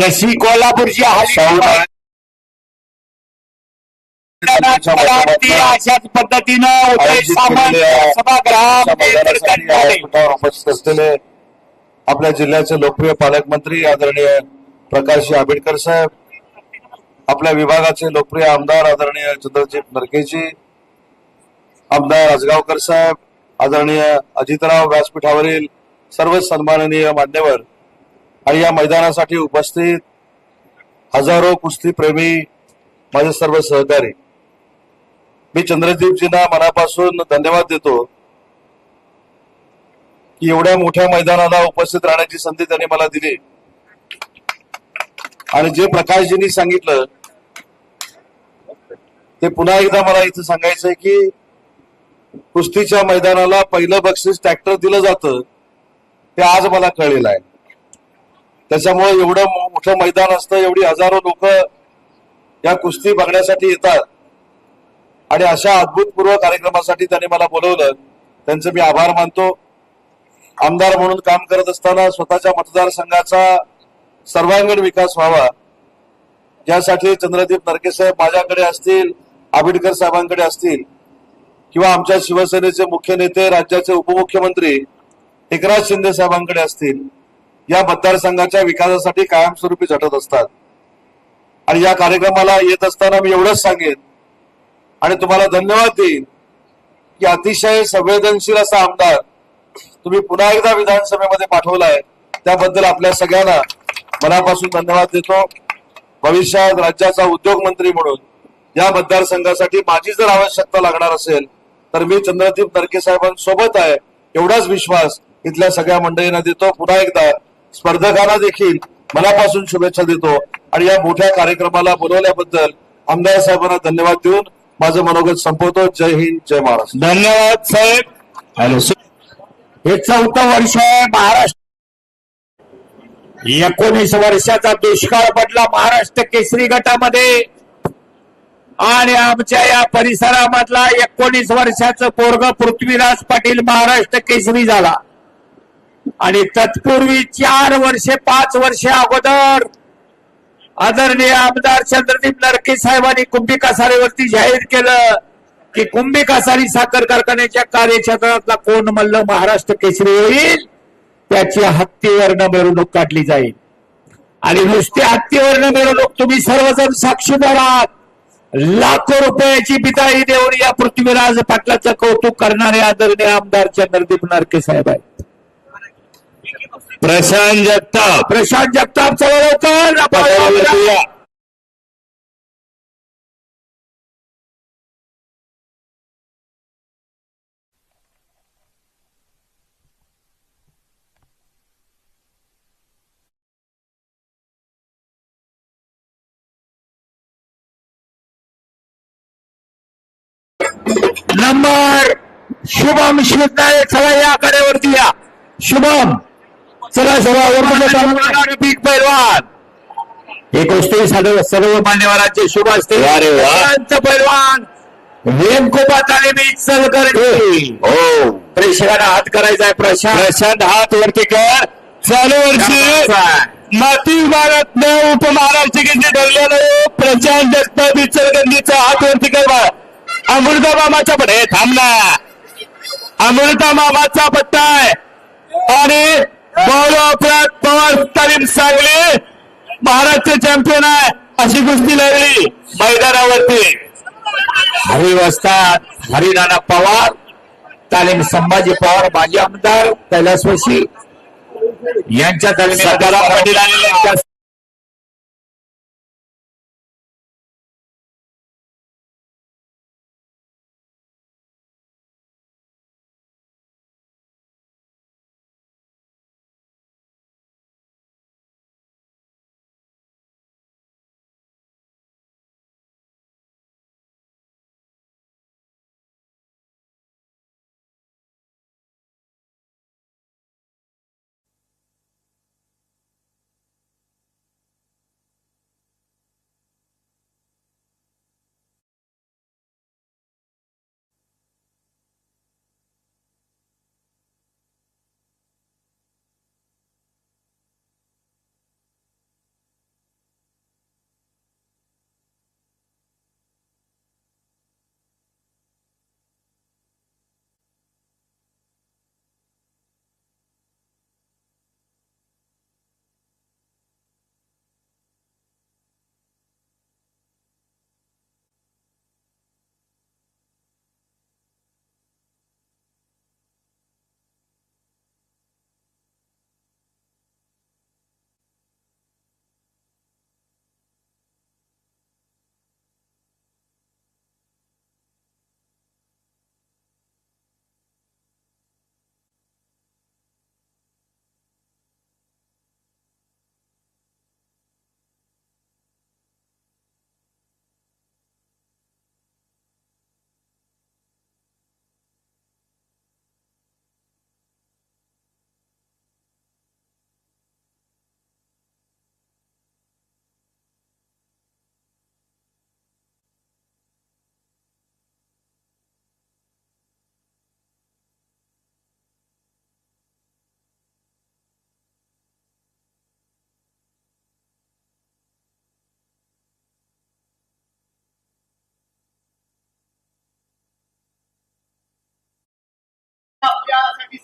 जशी कोल्हापूरची अशाच पद्धतीनं उपस्थित असलेले आपल्या जिल्ह्याचे लोकप्रिय पालकमंत्री आदरणीय प्रकाश आंबेडकर साहेब आपल्या विभागाचे लोकप्रिय आमदार आदरणीय चंद्रजीत नरकेजी आमदार आजगावकर साहेब आदरणीय अजितराव व्यासपीठावरील सर्व सन्माननीय मान्यवर आणि या मैदानासाठी उपस्थित हजारो कुस्ती प्रेमी माझे सर्व सहकारी. मी चंद्रदीपजींना मनापासून धन्यवाद देतो की एवढ्या मोठ्या मैदानाला उपस्थित राहण्याची संधी त्यांनी मला दिली. आणि जे प्रकाशजींनी सांगितलं ते पुन्हा एकदा मला इथं सांगायचंय की कुस्तीच्या मैदानाला पहिलं बक्षीस ट्रॅक्टर दिलं जातं ते आज मला कळलेलं आहे. त्याच्यामुळे एवढं मो- मोठं मैदान असतं एवढी हजारो लोक या कुस्ती बघण्यासाठी येतात. आणि अशा अद्भुतपूर्व कार्यक्रमासाठी त्यांनी मला बोलवलं. त्यांचे मी आभार मानतो. आमदार म्हणून काम करत असताना स्वतःच्या मतदारसंघाचा सर्वांगीण विकास व्हावा. यासाठी चंद्रदीप नरके साहेब माझ्याकडे असतील आंबेडकर साहेबांकडे असतील किंवा आमच्या शिवसेनेचे मुख्य नेते राज्याचे उपमुख्यमंत्री एकनाथ शिंदे साहेबांकडे असतील. या मतदारसंघाच्या विकासासाठी कायमस्वरूपी झटत असतात. आणि या कार्यक्रमाला येत असताना मी एवढंच सांगेन आणि तुम्हाला धन्यवाद देईन की अतिशय संवेदनशील असा आमदार तुम्ही पुन्हा एकदा विधानसभेमध्ये पाठवलाय. त्याबद्दल आपल्या सगळ्यांना मनापासून धन्यवाद देतो. भविष्यात राज्याचा उद्योग मंत्री म्हणून या मतदारसंघासाठी माझी जर आवश्यकता लागणार असेल तर मी चंद्रदीप नरके साहेबांसोबत आहे. एवढाच विश्वास इथल्या सगळ्या मंडळींना देतो. पुन्हा एकदा स्पर्धकांना देखील मनापासून शुभेच्छा देतो. आणि या मोठ्या कार्यक्रमाला बोलवल्याबद्दल आमदार साहेबांना धन्यवाद देऊन माझं मनोगत संपवतो. जय हिंद जय महाराष्ट्र. धन्यवाद साहेब. हॅलो हे चौथं वर्ष आहे महाराष्ट्र. एकोणीस वर्षाचा दुष्काळ पडला महाराष्ट्र केसरी गटामध्ये. आणि आमच्या या परिसरामधला एकोणीस वर्षाचं पोरग पृथ्वीराज पाटील महाराष्ट्र केसरी झाला. आणि तत्पूर्वी चार वर्षे पाच वर्षे अगोदर आदरणीय आमदार चंद्रदीप नरके साहेबांनी कुंभी कासारीवरती जाहीर केलं की कुंभी कासारी साखर कारखान्याच्या कार्यक्षेत्रातला कोण मल्ल महाराष्ट्र केसरी होईल त्याची हत्तीवरनं मिरवणूक काढली जाईल. आणि नुसती हत्तीवरनं मिरवणूक तुम्ही सर्वजण साक्षीदार आहात लाखो रुपयाची बिदाई देऊन या पृथ्वीराज पाटलाचं कौतुक करणारे आदरणीय आमदार चंद्रदीप नारके साहेब आहेत. प्रशांत जगताप. प्रशांत जगताप चला लवकर. आपण या. नंबर शुभम शिवतारे चला या कडेवरती या. शुभम. चला सर्व पीक पैलवान. हे गोष्टी सर्व मान्यवरांचे शुभ असते अरे पैलवान. वेमकोबा तालिमी चल हो. प्रेक्षकांना हात करायचा आहे प्रशांत. प्रशांत हात वरती कर. चालू वर्षी माती विभागात उपमहाराष्ट्र केंद्र ठरलेलं प्रशांत जगताप इचलकरंजीचा हात वरती कर. अमृता मामाचा पण हे थांब ना. अमृता मामाचा पट्टा आहे. आणि पवार तालीम सांगली. महाराष्ट्र चॅम्पियन आहे अशी कुस्ती लागली मैदानावरती. हरी वस्ताद हरिनाना पवार तालीम संभाजी पवार माजी आमदार कैलासवासी यांच्या सकाराम पाटील आलेले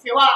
que va